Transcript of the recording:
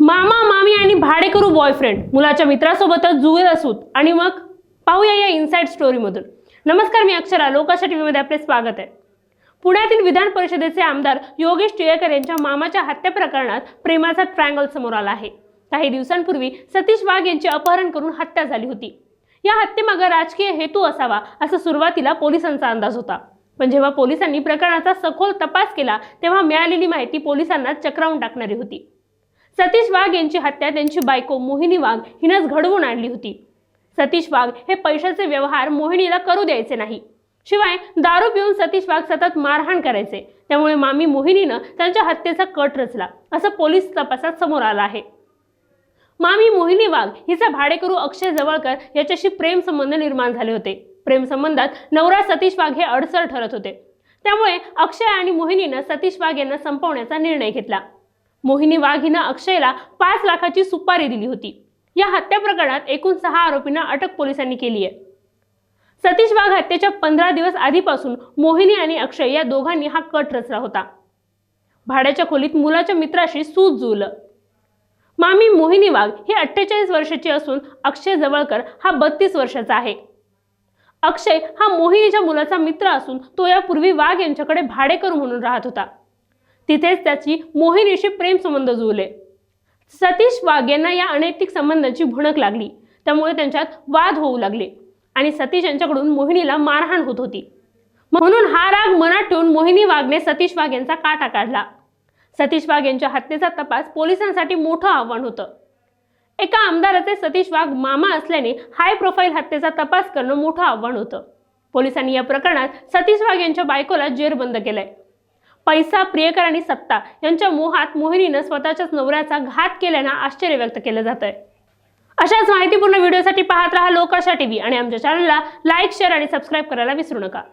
मामा मामी आणि भाडेकरू बॉयफ्रेंड मुलाच्या मित्रासोबतच जुळे असूत. आणि मग पाहूया या इनसाइड स्टोरीमधून नमस्कार मी अक्षरा. लोकाशा टीव्हीमध्ये आपले स्वागत आहे. पुण्यातील विधान परिषदेचे आमदार योगेश टिळेकर यांच्या मामाच्या हत्या प्रकरणात प्रेमाचा ट्रँगल समोर आला आहे. काही दिवसांपूर्वी सतीश वाघ यांची अपहरण करून हत्या झाली होती. या हत्येमागे राजकीय हेतू असावा असा सुरुवातीला पोलिसांचा अंदाज होता. पण जेव्हा पोलिसांनी प्रकरणाचा सखोल तपास केला तेव्हा मिळालेली माहिती पोलिसांना चक्रावून टाकणारी होती. सतीश वाघ यांची हत्या त्यांची बायको मोहिनी वाघ हिनंच घडवून आणली होती. सतीश वाघ हे पैशाचे व्यवहार मोहिनीला करू द्यायचे नाही. शिवाय दारू पिऊन सतीश वाघ सतत मारहाण करायचे. त्यामुळे मामी मोहिनीनं त्यांच्या हत्येचा कट रचला असं पोलीस तपासात समोर आलं आहे. मामी मोहिनी वाघ हिचा भाडेकरू अक्षय जवळकर याच्याशी प्रेम संबंध निर्माण झाले होते. प्रेम संबंधात नवरा सतीश वाघ हे अडसर ठरत होते. त्यामुळे अक्षय आणि मोहिनीनं सतीश वाघ यांना संपवण्याचा निर्णय घेतला. मोहिनी वाघ हिनं अक्षयला पाच लाखाची सुपारी दिली होती. या हत्या प्रकरणात एकूण सहा आरोपींना अटक पोलिसांनी केली आहे. सतीश वाघ हत्येच्या पंधरा दिवस आधीपासून मोहिनी आणि अक्षय या दोघांनी हा कट रचला होता. भाड्याच्या खोलीत मुलाच्या मित्राशी सूज जुळलं. मामी मोहिनी वाघ ही अठ्ठेचाळीस वर्षाची असून अक्षय जवळकर हा बत्तीस वर्षाचा आहे. अक्षय हा मोहिनीच्या मुलाचा मित्र असून तो यापूर्वी वाघ यांच्याकडे भाडेकरू म्हणून राहत होता. तिथेच त्याची मोहिनीशी प्रेमसंबंध जुळले. सतीश वाघ यांना या अनैतिक संबंधांची भुणक लागली. त्यामुळे त्यांच्यात वाद होऊ लागले आणि सतीश यांच्याकडून मोहिनीला मारहाण होत होती. म्हणून हा राग मनात ठेवून मोहिनी वाघने सतीश वाघ यांचा काटा काढला. सतीश वाघ यांच्या हत्येचा तपास पोलिसांसाठी मोठं आव्हान होतं. एका आमदाराचे सतीश वाघ मामा असल्याने हाय प्रोफाईल हत्येचा तपास करणं मोठं आव्हान होतं. पोलिसांनी या प्रकरणात सतीश वाघ यांच्या बायकोला जेरबंद केलंय. पैसा प्रियकर आणि सत्ता यांच्या मोहात मोहिनीनं स्वतःच्याच नवऱ्याचा घात केल्यानं आश्चर्य व्यक्त केलं जात आहे अशाच माहितीपूर्ण व्हिडिओसाठी पाहत राहा लोकाशा टीव्ही आणि आमच्या चॅनलला लाईक शेअर आणि सबस्क्राईब करायला विसरू नका.